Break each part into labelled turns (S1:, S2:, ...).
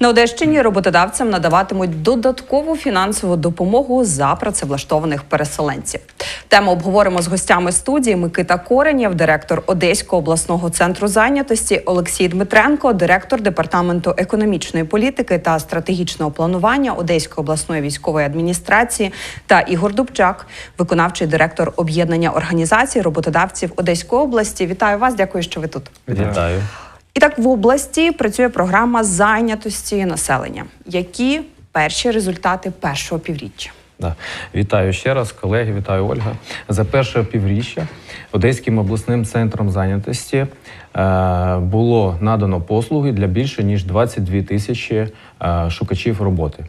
S1: на Одещині. Роботодавцям надаватимуть додаткову фінансову допомогу за працевлаштованих переселенців. Тему обговоримо з гостями студії Микита Коренєв, директор Одеського обласного центру зайнятості, Олексій Дмитренко, директор департаменту економічної політики та стратегічного планування Одеської обласної військової адміністрації та Ігор Дубчак, виконавчий директор об'єднання організацій роботодавців Одеської області. Вітаю вас! Дякую, що ви тут.
S2: Вітаю.
S1: І так в області працює програма зайнятості населення. Які перші результати першого півріччя?
S2: Да. Вітаю ще раз, колеги, вітаю Ольга. За перше півріччя Одеським обласним центром зайнятості е, було надано послуги для більше ніж 22 тисячі е, шукачів роботи.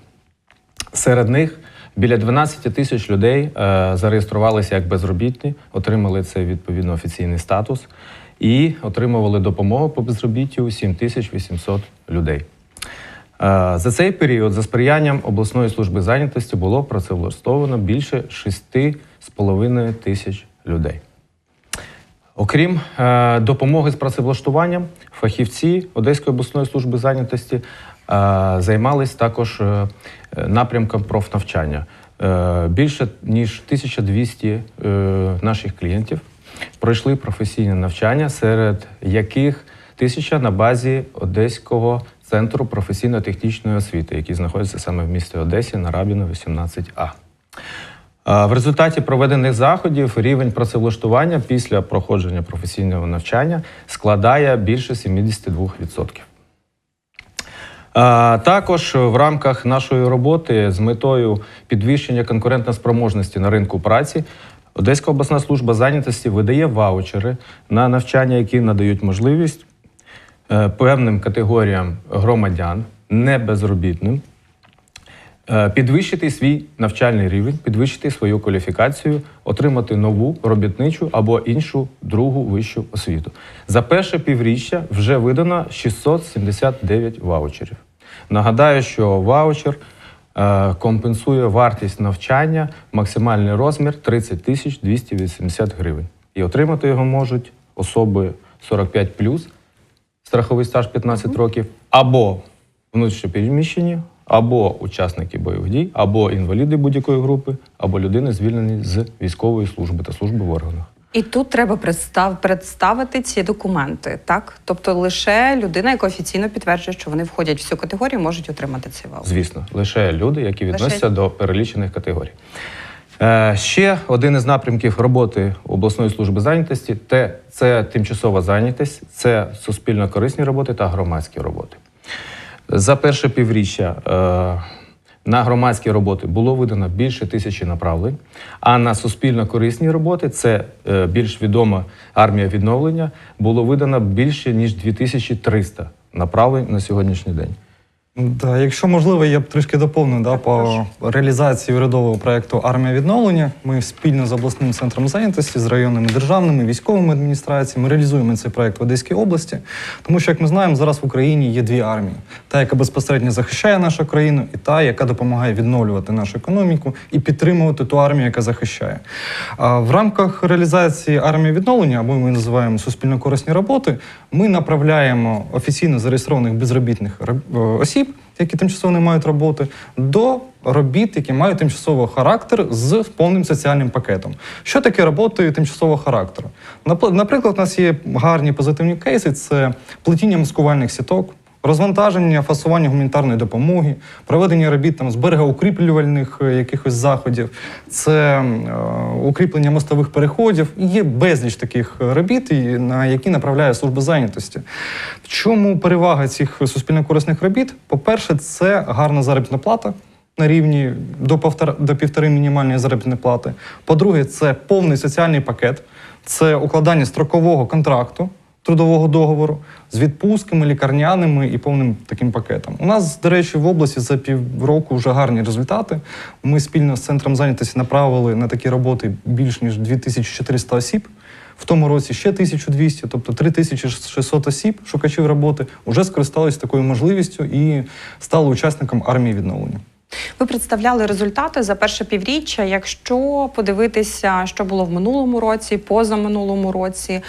S2: Серед них біля 12 тисяч людей е, зареєструвалися як безробітні, отримали цей відповідно офіційний статус і отримували допомогу по безробіттю 7800 людей. Е, За цей період, за сприянням обласної служби зайнятості, було працевлаштовано більше 6,5 тисяч людей. Окрім е, допомоги з працевлаштуванням, фахівці Одеської обласної служби зайнятості е, займались також напрямком профнавчання. Більше ніж 1200 е, наших клієнтів пройшли професійне навчання, серед яких тисяча на базі Одеського центру професійно-технічної освіти, який знаходиться саме в місті Одесі на Рабіна 18А. В результаті проведених заходів рівень працевлаштування після проходження професійного навчання складає більше 72%. Також в рамках нашої роботи з метою підвищення конкурентоспроможності на ринку праці Одеська обласна служба зайнятості видає ваучери на навчання, які надають можливість е, певним категоріям громадян, не безробітним, Е, підвищити свій навчальний рівень, підвищити свою кваліфікацію, отримати нову робітничу або іншу другу вищу освіту. За перше півріччя вже видано 679 ваучерів. Нагадаю, що ваучер компенсує вартість навчання, максимальний розмір 30 тисяч 280 гривень. І отримати його можуть особи 45 страховий стаж 15 років, або внутрішньопереміщені, або учасники бойових дій, або інваліди будь-якої групи, або людини, звільнені з військової служби та служби в органах.
S1: І тут треба представ, представити ці документи, так? Тобто лише людина, яка офіційно підтверджує, що вони входять в цю категорію, можуть отримати цей ваучер.
S2: Звісно, лише люди, які
S1: Лише-
S2: відносяться до перелічених категорій. Е, ще один із напрямків роботи обласної служби зайнятості те, це тимчасова зайнятість, це суспільно корисні роботи та громадські роботи. За перше півріччя е, на громадські роботи було видано більше тисячі направлень, а на суспільно корисні роботи, це е, більш відома армія відновлення, було видано більше ніж 2300 направлень на сьогоднішній день.
S3: Да, якщо можливо, я б трішки доповнив да, по реалізації урядового проєкту Армія відновлення. Ми спільно з обласним центром зайнятості, з районними державними військовими адміністраціями реалізуємо цей проєкт в Одеській області. Тому що, як ми знаємо, зараз в Україні є дві армії: та, яка безпосередньо захищає нашу країну, і та, яка допомагає відновлювати нашу економіку і підтримувати ту армію, яка захищає. А в рамках реалізації армії відновлення, або ми називаємо суспільно-корисні роботи, ми направляємо офіційно зареєстрованих безробітних е, осіб, які тимчасово не мають роботи, до робіт, які мають тимчасовий характер з повним соціальним пакетом. Що таке роботи тимчасового характеру? Наприклад, у нас є гарні позитивні кейси: це плетіння маскувальних сіток. Розвантаження, фасування гуманітарної допомоги, проведення робіт там з берегоукріплювальних е, якихось заходів, це е, укріплення мостових переходів. Є безліч таких робіт, на які направляє служба зайнятості. В чому перевага цих суспільно-корисних робіт? По-перше, це гарна заробітна плата. На рівні до до півтори мінімальної заробітної плати. По-друге, це повний соціальний пакет, це укладання строкового контракту трудового договору з відпустками, лікарняними і повним таким пакетом. У нас, до речі, в області за півроку вже гарні результати. Ми спільно з центром зайнятості направили на такі роботи більш ніж 2400 осіб. В тому році ще 1200, тобто 3600 осіб, шукачів роботи, вже скористалися такою можливістю і стали учасником армії відновлення.
S1: Ви представляли результати за перше півріччя. Якщо подивитися, що було в минулому році, позаминулому році,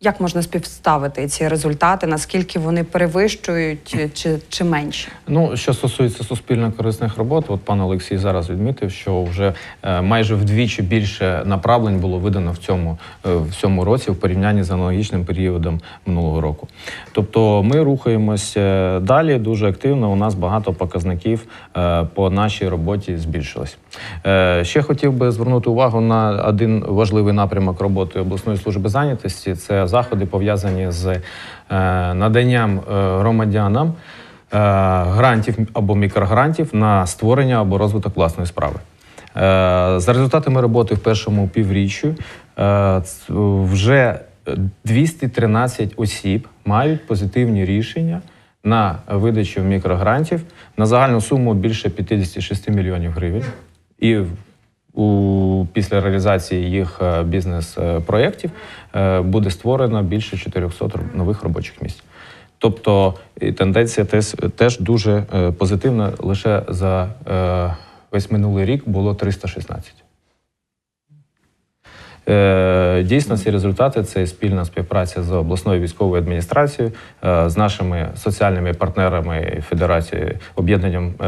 S1: Як можна співставити ці результати? Наскільки вони перевищують е, чи, чи менші?
S2: Ну, що стосується суспільно корисних робот, от пан Олексій зараз відмітив, що вже е, майже вдвічі більше направлень було видано в цьому, е, в цьому році в порівнянні з аналогічним періодом минулого року. Тобто ми рухаємося далі дуже активно. У нас багато показників по нашій роботі збільшилось. Е, Ще хотів би звернути увагу на один важливий напрямок роботи обласної служби зайнятості. Це заходи пов'язані з е, наданням е, громадянам грантів або мікрогрантів на створення або розвиток власної справи. За результатами роботи в першому півріччю вже 213 осіб мають позитивні рішення на видачу мікрогрантів на загальну суму більше 56 мільйонів гривень. І у, після реалізації їх е, бізнес-проєктів е, буде створено більше 400 нових робочих місць. Тобто тенденція теж, дуже е, позитивна. Лише за весь минулий рік було 316. Е, Дійсно, ці результати це спільна співпраця з обласною військовою адміністрацією, е, з нашими соціальними партнерами Федерації об'єднанням е,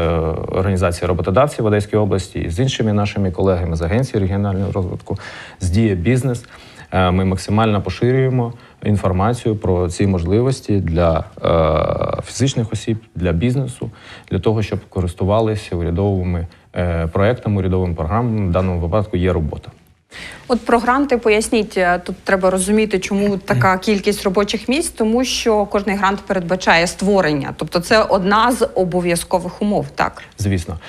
S2: організації роботодавців в Одеській області, з іншими нашими колегами з Агенції регіонального розвитку, з Дія Бізнес. Ми максимально поширюємо інформацію про ці можливості для фізичних осіб, для бізнесу, для того, щоб користувалися урядовими проектами, урядовими програмами. В даному випадку є робота.
S1: От про гранти поясніть, е, тут треба розуміти, чому така кількість робочих місць, тому що кожний грант передбачає створення, тобто це одна з обов'язкових умов, так
S2: Звісно,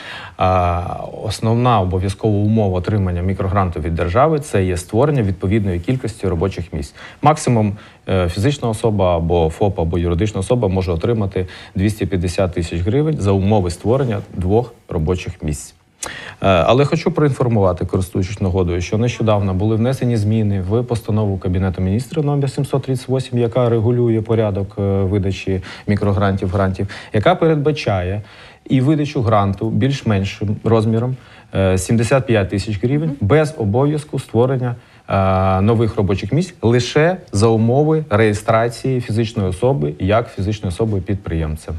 S2: основна обов'язкова умова отримання мікрогранту від держави це є створення відповідної кількості робочих місць. Максимум е, фізична особа або ФОП, або юридична особа може отримати 250 тисяч гривень за умови створення двох робочих місць. Е, Але хочу проінформувати, користуючись нагодою, що нещодавно були внесені зміни в постанову Кабінету міністрів номер 738, яка регулює порядок е, видачі мікрогрантів, грантів, яка передбачає і видачу гранту більш меншим розміром е, 75 тисяч гривень без обов'язку створення е, нових робочих місць лише за умови реєстрації фізичної особи як фізичної особи підприємцем.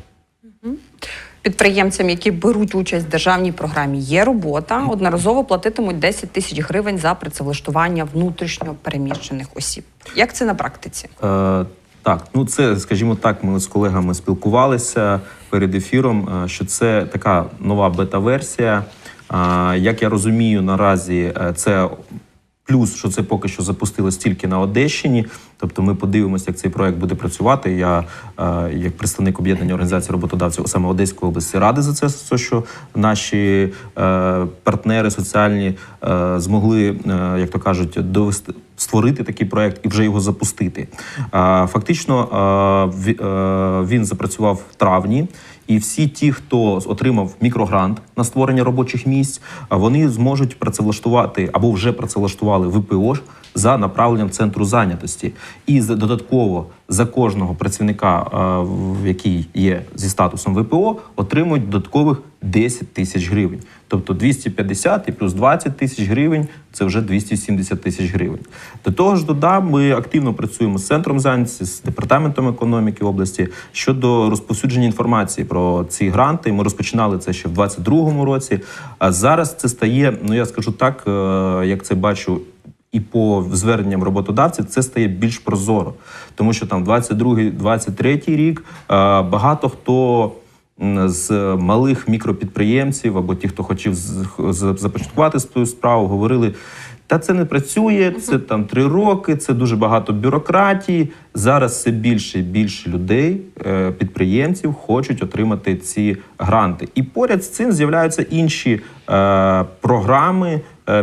S1: Підприємцям, які беруть участь в державній програмі, є робота, одноразово платитимуть 10 тисяч гривень за працевлаштування внутрішньо переміщених осіб. Як це на практиці?
S4: Е, так, ну це, скажімо так, ми з колегами спілкувалися перед ефіром, е, що це така нова бета-версія. Е, Як я розумію, наразі е, це плюс, що це поки що запустилось тільки на Одещині. Тобто ми подивимося, як цей проект буде працювати. Я, е, як представник об'єднання організації роботодавців саме Одеської області, радий за це, що наші е, партнери соціальні е, змогли, е, як то кажуть, довести створити такий проект і вже його запустити. Е, Фактично е, він запрацював в травні. І всі ті, хто отримав мікрогрант на створення робочих місць, вони зможуть працевлаштувати або вже працевлаштували ВПО за направленням центру зайнятості. І додатково за кожного працівника, е, який є зі статусом ВПО, отримують додаткових 10 тисяч гривень. Тобто 250 і плюс 20 тисяч гривень це вже 270 тисяч гривень. До того ж, додам, ми активно працюємо з центром зайнятості, з департаментом економіки області щодо розповсюдження інформації про ці гранти. Ми розпочинали це ще в 2022 році. А зараз це стає, ну я скажу так, е, як це бачу. І по зверненням роботодавців це стає більш прозоро, тому що там 22-23 рік е, багато хто з малих мікропідприємців або ті, хто хотів започаткувати свою справу, говорили. Та це не працює, це там три роки, це дуже багато бюрократії. Зараз все більше і більше людей, е, підприємців, хочуть отримати ці гранти. І поряд з цим з'являються інші е, програми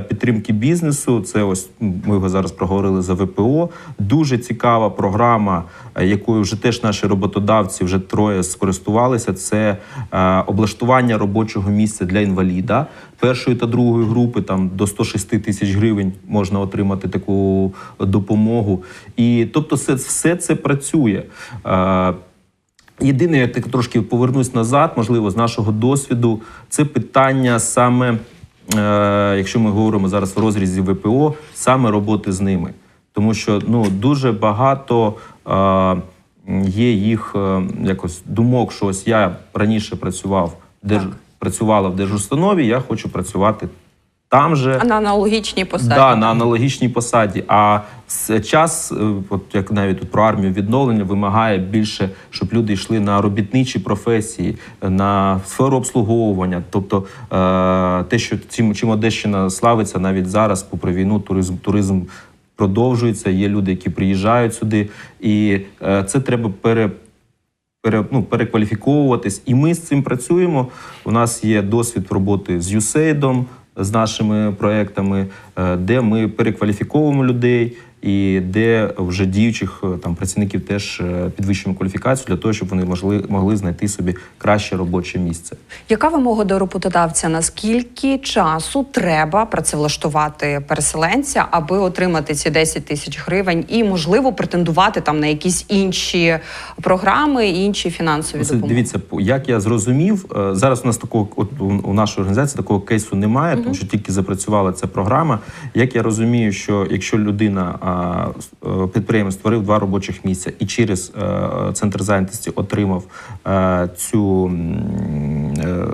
S4: підтримки бізнесу. Це ось ми його зараз проговорили за ВПО. Дуже цікава програма, е, якою вже теж наші роботодавці вже троє скористувалися. Це е, облаштування робочого місця для інваліда першої та другої групи. Там до 106 тисяч гривень можна отримати таку допомогу. І тобто, все, все це працює. Е, Єдине, я так трошки повернусь назад, можливо, з нашого досвіду, це питання саме, е, якщо ми говоримо зараз в розрізі ВПО, саме роботи з ними. тому що ну дуже багато. Е, Є їх е, якось думок, що ось я раніше працював держ... Працювала в держустанові, я хочу працювати там же.
S1: А на аналогічній посаді.
S4: Да, на аналогічній посаді. А час, е, от як навіть тут про армію відновлення, вимагає більше, щоб люди йшли на робітничі професії, на сферу обслуговування. Тобто е, те, що цим чим Одещина славиться навіть зараз, попри війну, туризм, туризм продовжується. Є люди, які приїжджають сюди, і е, це треба пере пере, ну, перекваліфіковуватись. І ми з цим працюємо. У нас є досвід роботи з USAID, з нашими проектами, е, де ми перекваліфіковуємо людей. І де вже діючих е, там працівників теж е, підвищуємо кваліфікацію для того, щоб вони могли, могли знайти собі краще робоче місце.
S1: Яка вимога до роботодавця? Наскільки часу треба працевлаштувати переселенця, аби отримати ці 10 тисяч гривень і можливо претендувати там на якісь інші програми і інші фінансові
S4: Це,
S1: допомоги?
S4: дивіться, як я зрозумів, е, зараз у нас такого от у, нашої організації такого кейсу немає, тому що тільки запрацювала ця програма. Як я розумію, що якщо людина підприємець створив два робочих місця і через е, центр зайнятості отримав е, цю е,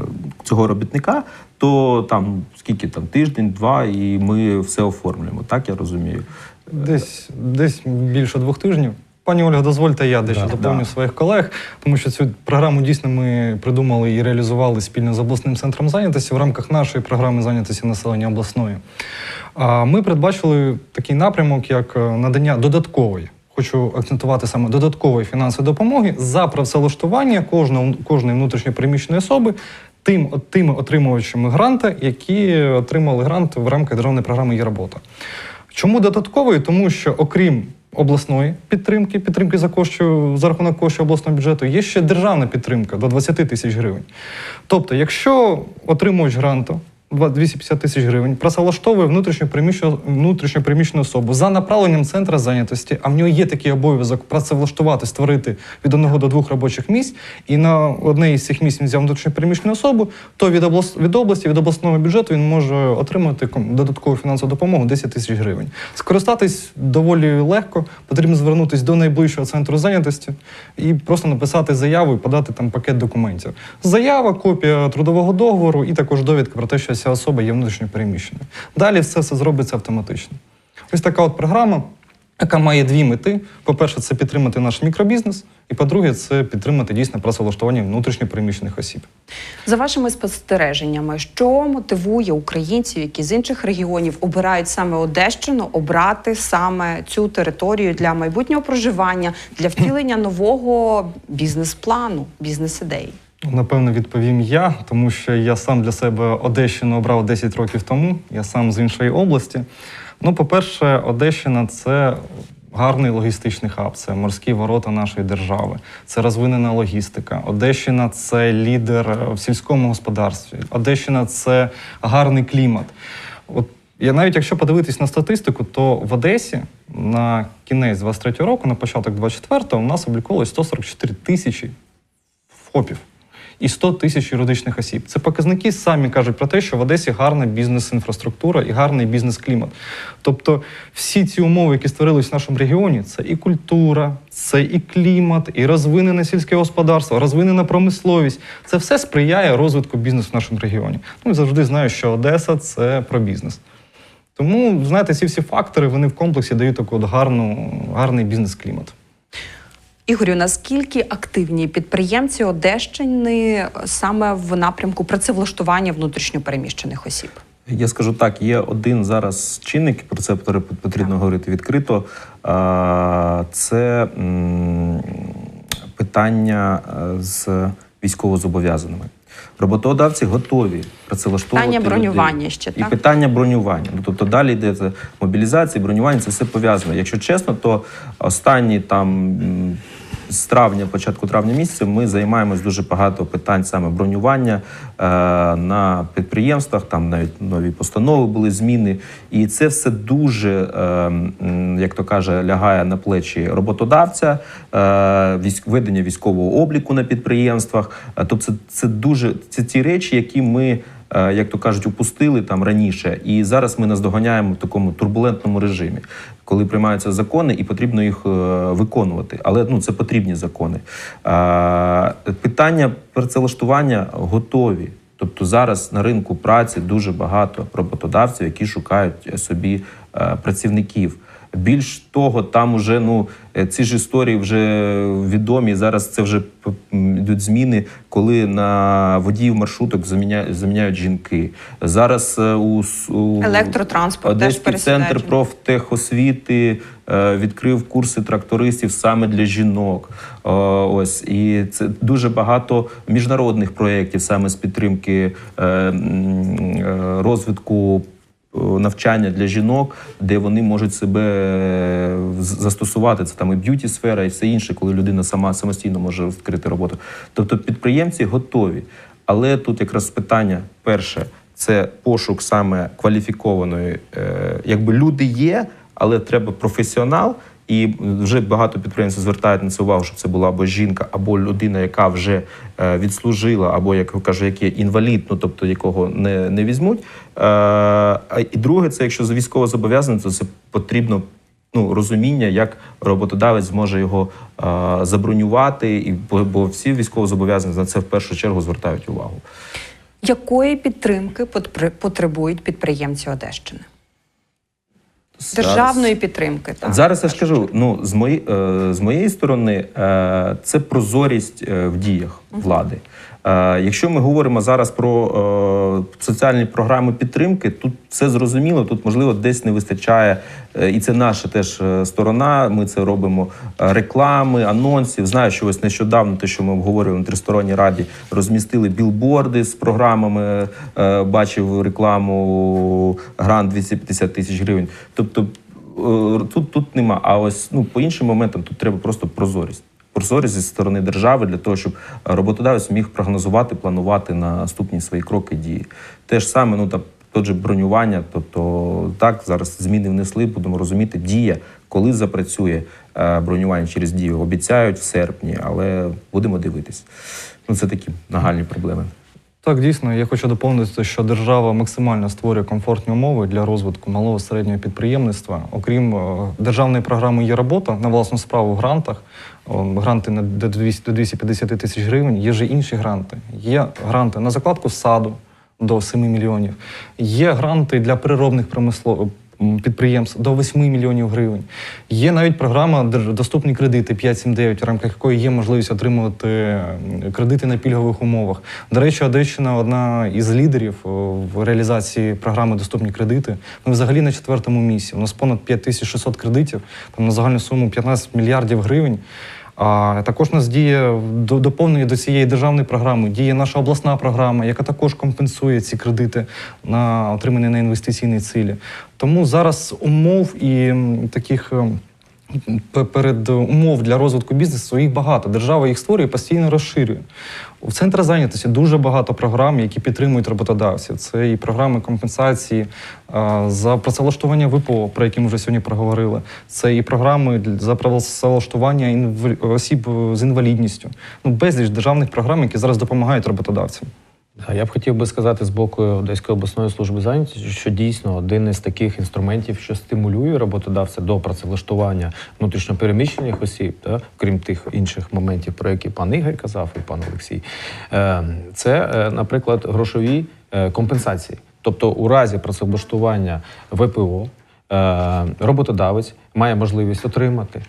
S4: цього робітника, то там скільки там тиждень, два, і ми все оформлюємо. Так я розумію.
S3: Десь, десь більше двох тижнів. Пані Ольга, дозвольте я дещо
S2: Да,
S3: доповню
S4: да.
S3: своїх колег, тому що цю програму дійсно ми придумали і реалізували спільно з обласним центром зайнятості в рамках нашої програми зайнятості населення обласної. А ми передбачили такий напрямок, як е, надання додаткової. Хочу акцентувати саме додаткової фінансової допомоги за працевлаштування кожного кожної внутрішньопереміщеної особи тим тими отримувачами гранта, які отримали грант в рамках державної програми «Є робота». Чому додаткової? Тому що окрім обласної підтримки, підтримки за коштів за рахунок коштів обласного бюджету, є ще державна підтримка до 20 тисяч гривень. Тобто, якщо отримувач гранту 250 тисяч гривень, працевлаштовує внутрішньо приміщену, внутрішньо приміщену особу за направленням центра зайнятості, а в нього є такий обов'язок працевлаштувати, створити від одного до двох робочих місць, і на одне із цих місць він взяв внутрішньо приміщену особу, то від, облас... від області, від обласного бюджету він може отримати додаткову фінансову допомогу 10 тисяч гривень. Скористатись доволі легко, потрібно звернутися до найближчого центру зайнятості і просто написати заяву і подати там пакет документів. Заява, копія трудового договору і також довідка про те, що ця особа є внутрішньо переміщеною. Далі все це зробиться автоматично. Ось така от програма, яка має дві мети: по-перше, це підтримати наш мікробізнес, і по-друге, це підтримати дійсне працевлаштування внутрішньо переміщених осіб.
S1: За вашими спостереженнями, що мотивує українців, які з інших регіонів обирають саме Одещину, обрати саме цю територію для майбутнього проживання, для втілення нового бізнес-плану, бізнес-ідеї?
S3: Напевно, відповім я, тому що я сам для себе Одещину обрав 10 років тому. Я сам з іншої області. Ну, по-перше, Одещина це гарний логістичний хаб, це морські ворота нашої держави, це розвинена логістика. Одещина це лідер в сільському господарстві. Одещина це гарний клімат. От я навіть якщо подивитись на статистику, то в Одесі на кінець 23-го року, на початок 24-го, у нас обліковувалось 144 тисячі ФОПів і 100 тисяч юридичних осіб. Це показники самі кажуть про те, що в Одесі гарна бізнес-інфраструктура і гарний бізнес-клімат. Тобто всі ці умови, які створились в нашому регіоні, це і культура, це і клімат, і розвинене сільське господарство, розвинена промисловість. Це все сприяє розвитку бізнесу в нашому регіоні. Ну і завжди знаю, що Одеса це про бізнес. Тому, знаєте, ці всі фактори вони в комплексі дають таку от гарну, гарний бізнес-клімат.
S1: Ігорю, наскільки активні підприємці Одещини саме в напрямку працевлаштування внутрішньопереміщених осіб?
S4: Я скажу так: є один зараз чинник, про це потрібно говорити відкрито. Це питання е, з військовозобов'язаними. Роботодавці готові працевлаштовувати
S1: Питання бронювання
S4: людей.
S1: ще,
S4: і питання бронювання. Ну тобто далі йде це мобілізація, бронювання, це все пов'язано. Якщо чесно, то останні там. З травня, початку травня місяця, ми займаємось дуже багато питань саме бронювання е, на підприємствах. Там навіть нові постанови були зміни, і це все дуже, е, як то каже, лягає на плечі роботодавця, е, ведення військового обліку на підприємствах. Е, Тобто, це, це дуже це ті речі, які ми. Е, як то кажуть, упустили там раніше, і зараз ми наздоганяємо в такому турбулентному режимі, коли приймаються закони, і потрібно їх е, виконувати. Але ну це потрібні закони. Е, Питання працевлаштування готові. Тобто зараз на ринку праці дуже багато роботодавців, які шукають собі працівників. Більш того, там уже ну е, ці ж історії вже відомі. Зараз це вже йдуть зміни, коли на водіїв маршруток заміняють, заміняють жінки. Зараз е, у, у
S1: Електротранспорт теж
S4: центр профтехосвіти е, відкрив курси трактористів саме для жінок. Ось і це дуже багато міжнародних проєктів саме з підтримки розвитку. Е, Навчання для жінок, де вони можуть себе е, застосувати. Це там і б'юті сфера, і все інше, коли людина сама самостійно може відкрити роботу. Тобто підприємці готові. Але тут якраз питання перше це пошук саме кваліфікованої. Е, якби люди є, але треба професіонал. І вже багато підприємців звертають на це увагу, щоб це була або жінка, або людина, яка вже е, відслужила, або як кажу, як є інвалід, ну тобто якого не, не візьмуть. Е, і друге, це якщо за військово зобов'язаний, то це потрібно ну, розуміння, як роботодавець зможе його е, забронювати, і бо, всі військовозобов'язані на це в першу чергу звертають увагу.
S1: Якої підтримки потр- потребують підприємці Одещини? Державної підтримки. Так,
S4: Зараз я ж кажу, ну з мої, е, з моєї сторони, е, це прозорість е, в діях влади. Е, якщо ми говоримо зараз про е, соціальні програми підтримки, тут все зрозуміло, тут можливо десь не вистачає, е, і це наша теж сторона. Ми це робимо реклами, анонсів. Знаю, що ось нещодавно, те, що ми обговорювали на тристоронній раді, розмістили білборди з програмами. Бачив рекламу грант 250 тисяч гривень. Тобто тут, тут нема. А ось ну по іншим моментам тут треба просто прозорість. Прозорість зі сторони держави для того, щоб роботодавець міг прогнозувати, планувати наступні свої кроки дії. Те ж саме, ну та тот же бронювання. Тобто, так зараз зміни внесли, будемо розуміти, дія, коли запрацює е, бронювання через дію. Обіцяють в серпні, але будемо дивитись. Ну це такі нагальні проблеми.
S3: Так, дійсно, я хочу доповнити, що держава максимально створює комфортні умови для розвитку малого середнього підприємництва. Окрім е, державної програми є робота на власну справу в грантах. Гранти на до 200 до 250 тисяч гривень. Є ж інші гранти. Є гранти на закладку саду до 7 мільйонів. Є гранти для переробних промислов... підприємств до 8 мільйонів гривень. Є навіть програма «Дер- Доступні кредити 579, в рамках якої є можливість отримувати кредити на пільгових умовах. До речі, Одещина одна із лідерів в реалізації програми Доступні кредити. Ми взагалі на четвертому місці. У нас понад 5600 кредитів, там на загальну суму 15 мільярдів гривень. А також у нас діє до- доповнення до цієї державної програми. Діє наша обласна програма, яка також компенсує ці кредити на отримані на інвестиційні цілі. Тому зараз умов і таких. Перед умов для розвитку бізнесу їх багато. Держава їх створює, постійно розширює. У центрі зайнятості дуже багато програм, які підтримують роботодавців. Це і програми компенсації а, за працевлаштування ВПО, про які ми вже сьогодні проговорили. Це і програми за працевлаштування інваль- осіб е, з інвалідністю. Ну безліч державних програм, які зараз допомагають роботодавцям.
S2: Я б хотів би сказати з боку Одеської обласної служби зайнятості, що дійсно один із таких інструментів, що стимулює роботодавця до працевлаштування внутрішньопереміщених осіб, да, крім тих інших моментів, про які пан Ігор казав і пан Олексій, е, це, е, наприклад, грошові е, компенсації. Тобто, у разі працевлаштування ВПО роботодавець має можливість отримати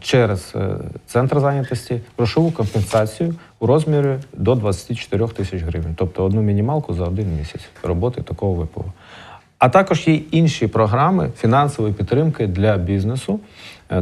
S2: через е, центр зайнятості грошову компенсацію у розмірі до 24 тисяч гривень, тобто одну мінімалку за один місяць роботи такого ВПО. А також є інші програми фінансової підтримки для бізнесу.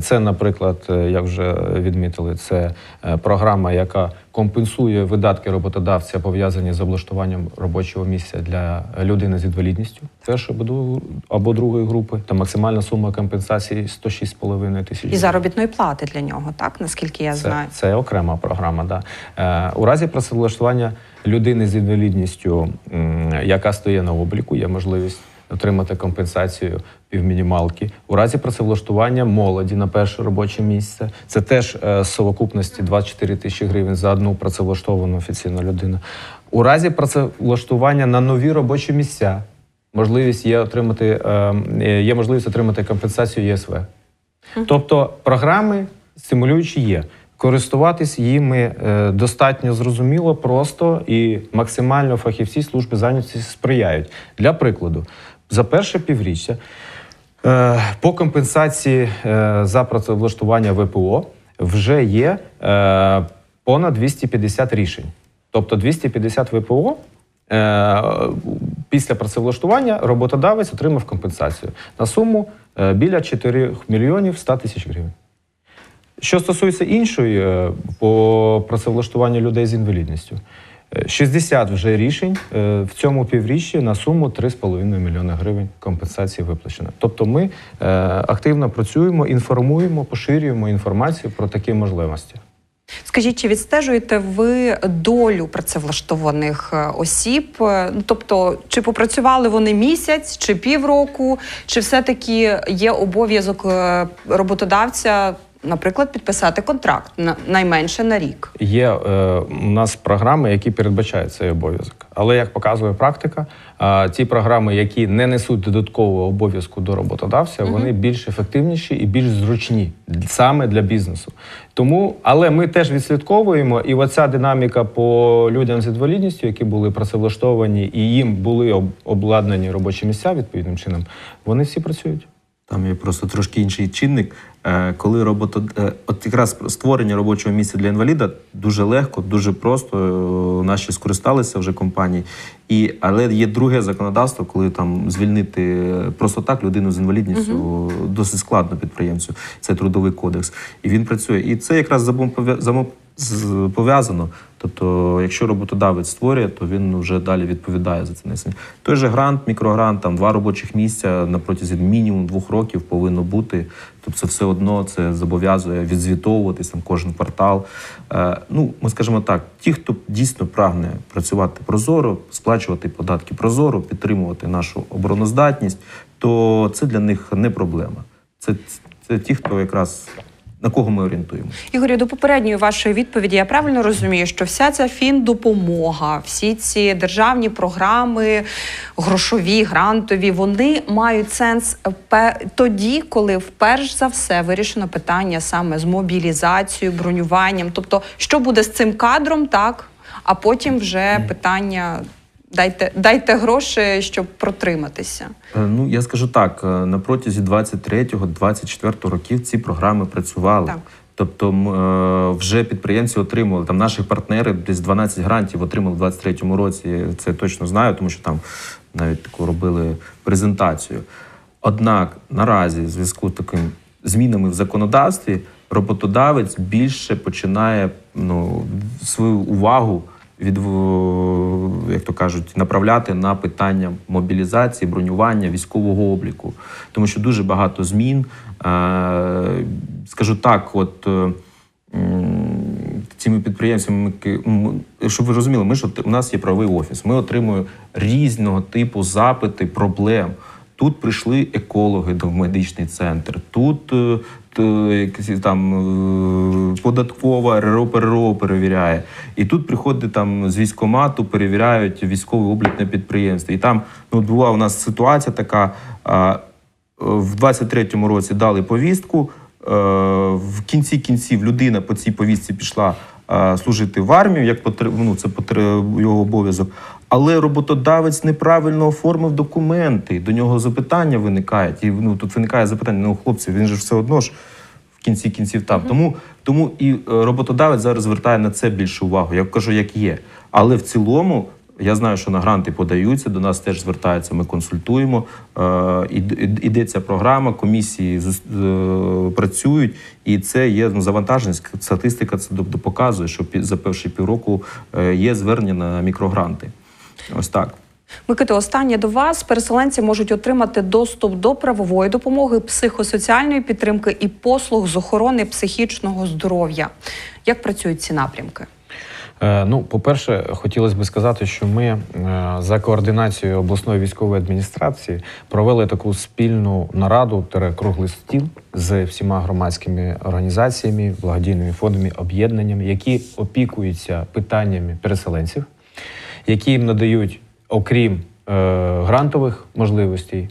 S2: Це, наприклад, е, як вже відмітили, це е, програма, яка компенсує видатки роботодавця, пов'язані з облаштуванням робочого місця для людини з інвалідністю першої або або другої групи. Та максимальна сума компенсації 106,5 тисяч.
S1: І заробітної плати для нього, так наскільки я
S2: Це,
S1: знаю.
S2: це окрема програма. Да. Е, у разі працевлаштування людини з інвалідністю, яка стоїть на обліку, є можливість отримати компенсацію півмінімалки. У разі працевлаштування молоді на перше робоче місце. Це теж е, з совокупності 24 тисячі гривень за одну працевлаштовану офіційну людину. У разі працевлаштування на нові робочі місця можливість є отримати е, є можливість отримати компенсацію ЄСВ. Тобто програми стимулюючі є. Користуватись їми е, достатньо зрозуміло, просто і максимально фахівці служби зайнятості сприяють. Для прикладу, за перше півріччя е, по компенсації е, за працевлаштування ВПО вже є е, понад 250 рішень. Тобто 250 ВПО після працевлаштування роботодавець отримав компенсацію на суму біля 4 мільйонів 100 тисяч гривень. Що стосується іншої по працевлаштуванню людей з інвалідністю, 60 вже рішень е, в цьому півріччі на суму 3,5 мільйони гривень компенсації виплачено. Тобто ми е, активно працюємо, інформуємо, поширюємо інформацію про такі можливості.
S1: Скажіть, чи відстежуєте ви долю працевлаштованих е, осіб? Ну тобто, чи попрацювали вони місяць, чи півроку, чи все-таки є обов'язок роботодавця, наприклад, підписати контракт на найменше на рік?
S2: Є е, у нас програми, які передбачають цей обов'язок. Але як показує практика, е, ті програми, які не несуть додаткового обов'язку до роботодавця, вони більш ефективніші і більш зручні саме для бізнесу. Тому, але ми теж відслідковуємо, і оця динаміка по людям з інвалідністю, які були працевлаштовані, і їм були обладнані робочі місця відповідним чином, вони всі працюють.
S4: Там є просто трошки інший чинник. Е, Коли робото... е, от якраз створення робочого місця для інваліда дуже легко, дуже просто. е, Наші скористалися вже компанії. І, але є друге законодавство, коли там звільнити просто так людину з інвалідністю досить складно підприємцю. Це трудовий кодекс. І він працює. І це якраз пов'язано. Тобто, якщо роботодавець створює, то він вже далі відповідає за це несення. Той же грант, мікрогрант, там два робочих місця на протязі мінімум двох років повинно бути. Тобто, це все одно це зобов'язує відзвітовуватись там кожен квартал. Е, ну, ми скажемо так: ті, хто дійсно прагне працювати прозоро, сплачувати податки прозоро, підтримувати нашу обороноздатність, то це для них не проблема. Це, це ті, хто якраз на кого ми орієнтуємося.
S1: Ігорю, до попередньої вашої відповіді я правильно розумію, що вся ця фіндопомога, всі ці державні програми, грошові, грантові, вони мають сенс тоді, коли вперш за все вирішено питання саме з мобілізацією, бронюванням. Тобто, що буде з цим кадром, так, а потім вже питання. Дайте, дайте гроші, щоб протриматися.
S4: Е, Ну, я скажу так: е, на протязі 23-24 років ці програми працювали.
S1: Так.
S4: Тобто е, вже підприємці отримували там наші партнери десь 12 грантів отримали в 23-му році. Це точно знаю, тому що там навіть таку робили презентацію. Однак наразі, в зв'язку з таким змінами в законодавстві, роботодавець більше починає ну, свою увагу від як то кажуть, направляти на питання мобілізації, бронювання, військового обліку, тому що дуже багато змін. Е, Скажу так, от. е, Цими підприємцями, ми щоб ви розуміли, ми ж у нас є правовий офіс. Ми отримуємо різного типу запити, проблем. Тут прийшли екологи до медичний центр. Тут е, якісь там е, податкова РРО ПРО перевіряє. І тут приходить там з військкомату, перевіряють військовий облік на підприємстві. І там ну, була у нас ситуація така. в 23-му році дали повістку. е, В кінці кінців людина по цій повістці пішла е, служити в армію, як ну, це його обов'язок. Але роботодавець неправильно оформив документи. До нього запитання виникають. І ну, тут виникає запитання: ну, хлопці, він же все одно ж в кінці кінців там. Тому, тому і е, роботодавець зараз звертає на це більше увагу. Я кажу, як є. Але в цілому. Я знаю, що на гранти подаються, до нас теж звертаються, ми консультуємо. Е, ід- ід- Ідеться програма, комісії е, працюють, і це є ну, завантаженість. Статистика це показує, що за перші півроку є звернення на мікрогранти. Ось так.
S1: Микито, останнє до вас. Переселенці можуть отримати доступ до правової допомоги, психосоціальної підтримки і послуг з охорони психічного здоров'я. Як працюють ці напрямки?
S2: Е, Ну, по-перше, хотілося б сказати, що ми е, за координацією обласної військової адміністрації провели таку спільну нараду круглий стіл з всіма громадськими організаціями, благодійними фондами, об'єднаннями, які опікуються питаннями переселенців, які їм надають, окрім е, грантових можливостей,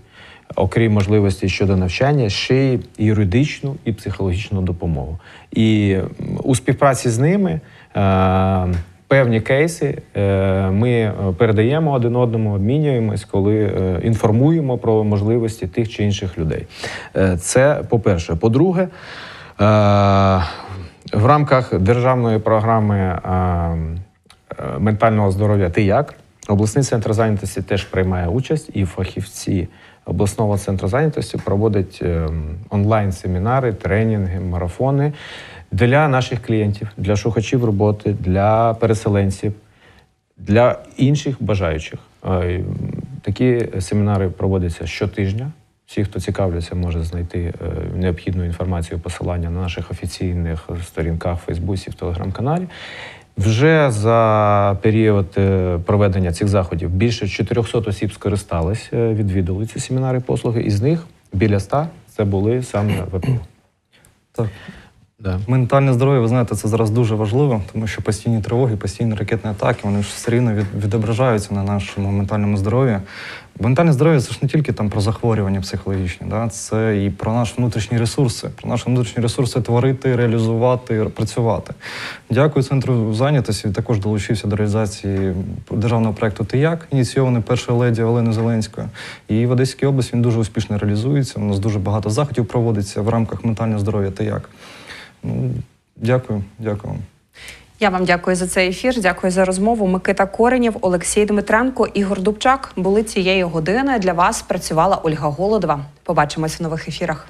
S2: окрім можливостей щодо навчання, ще й юридичну і психологічну допомогу. І у співпраці з ними е, певні кейси е, ми передаємо один одному, обмінюємось, коли е, інформуємо про можливості тих чи інших людей. Е, це по-перше. По-друге, в рамках державної програми ментального здоров'я Ти як? Обласний центр зайнятості теж приймає участь, і фахівці обласного центру зайнятості проводять ем, онлайн-семінари, тренінги, марафони для наших клієнтів, для шукачів роботи, для переселенців, для інших бажаючих. Е, Такі семінари проводяться щотижня. Всі, хто цікавляться, може знайти е, необхідну інформацію, посилання на наших офіційних сторінках Фейсбуці, в Телеграм-каналі. Вже за період е, проведення цих заходів більше 400 осіб скористались, е, відвідали ці семінари послуги, із них біля 100 це були саме ВПО.
S3: Так.
S2: Да.
S3: Ментальне здоров'я, ви знаєте, це зараз дуже важливо, тому що постійні тривоги, постійні ракетні атаки, вони ж все рівно від, відображаються на нашому ментальному здоров'ї. Ментальне здоров'я це ж не тільки там про захворювання психологічні, да? це і про наші внутрішні ресурси, про наші внутрішні ресурси творити, реалізувати, працювати. Дякую центру зайнятості. Також долучився до реалізації державного проекту «Ти як», ініційований першою леді Олени Зеленською. І в Одеській області він дуже успішно реалізується. У нас дуже багато заходів проводиться в рамках ментального здоров'я «Ти як». Ну, дякую, дякую вам.
S1: Я вам дякую за цей ефір. Дякую за розмову. Микита Коренєв, Олексій Дмитренко, Ігор Дубчак були цієї години. Для вас працювала Ольга Голодова. Побачимось в нових ефірах.